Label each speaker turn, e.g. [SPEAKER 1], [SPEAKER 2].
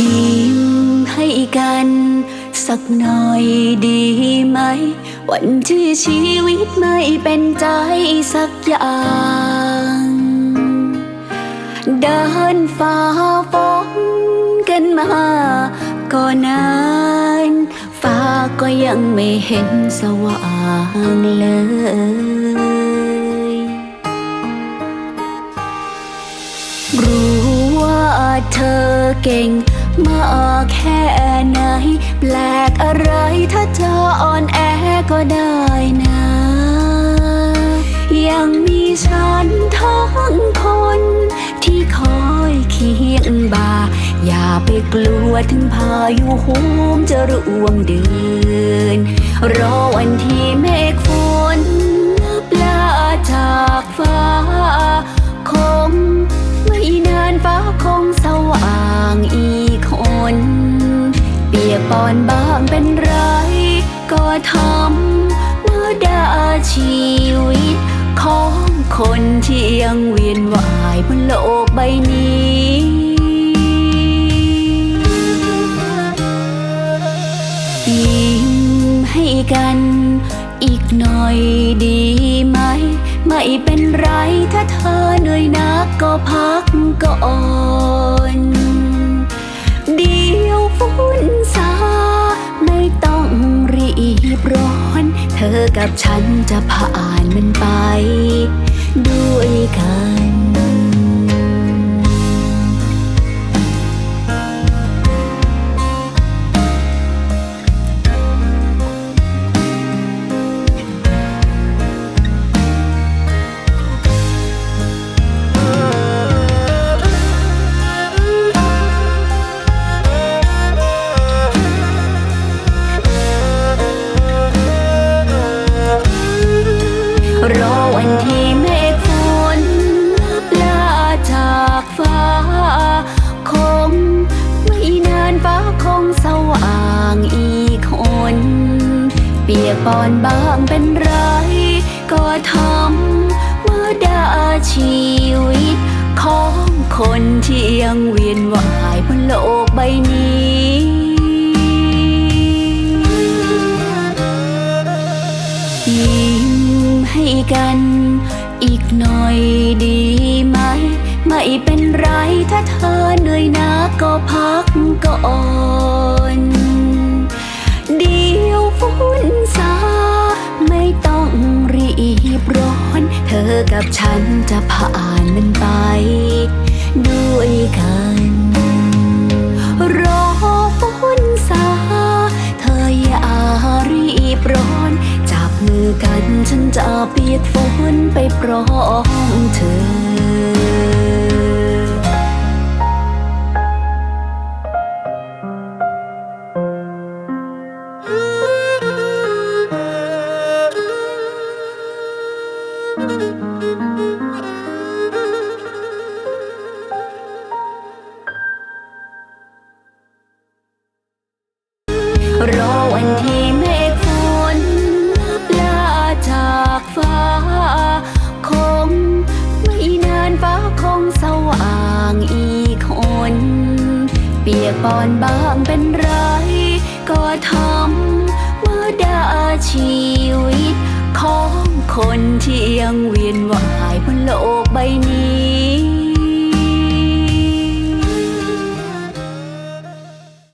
[SPEAKER 1] ยิ้มให้กัน สักหน่อยดีไหม วันที่ชีวิตไม่เป็นใจสักอย่าง เดินฝ่าฝนกันมา ก็นานฟ้าก็ยังไม่เห็นสว่างเลยรู้ว่าเธอเก่ง มาออกแค่ไหน แปลกอะไรถ้าเธออ่อนแอก็ได้นะ ยังมีฉันทั้งคน ที่คอยเคียงบ่า อย่าไปกลัวถึงพายุโหมจะร่วงเดือนรอวันที่เมฆฝนปลาจากฟ้า ทำเมื่อด้ชีวิต ของคนที่ยังเวียนว่ายบนโลกใบนี้ยิ้มให้กันอีกหน่อยดีไหม ไม่เป็นไรถ้าเธอเหนื่อยนักก็พักก่อน กับฉันจะผ่านมันไป ด้วยกัน ที่เมฆฝนลาจากฟ้า คงไม่นานฟ้าคงสว่างอีกคนเปียกปอนบางเป็นไรก็ทำเมื่อด้ชีวิต ของคนที่ยังเวียนว่ายบนโลกใบนี้ยิ้มให้กัน หน่อยดีไหม ไม่เป็นไรถ้าเธอเหนื่อยนักก็พักก่อนเดียวฝุ่นซาไม่ต้องรีบร้อน เธอกับฉันจะผ่านมันไป ด้วยกันรอฝนซาเธออย่ารีบร้อน จับมือกันฉันจะเปียกฝน ไปพร้อม ยกปอนบ้างเป็นไร ก็ทำเมื่อดาชีวิต ของคนที่ยังเวียนว่ายบนโลกใบนี้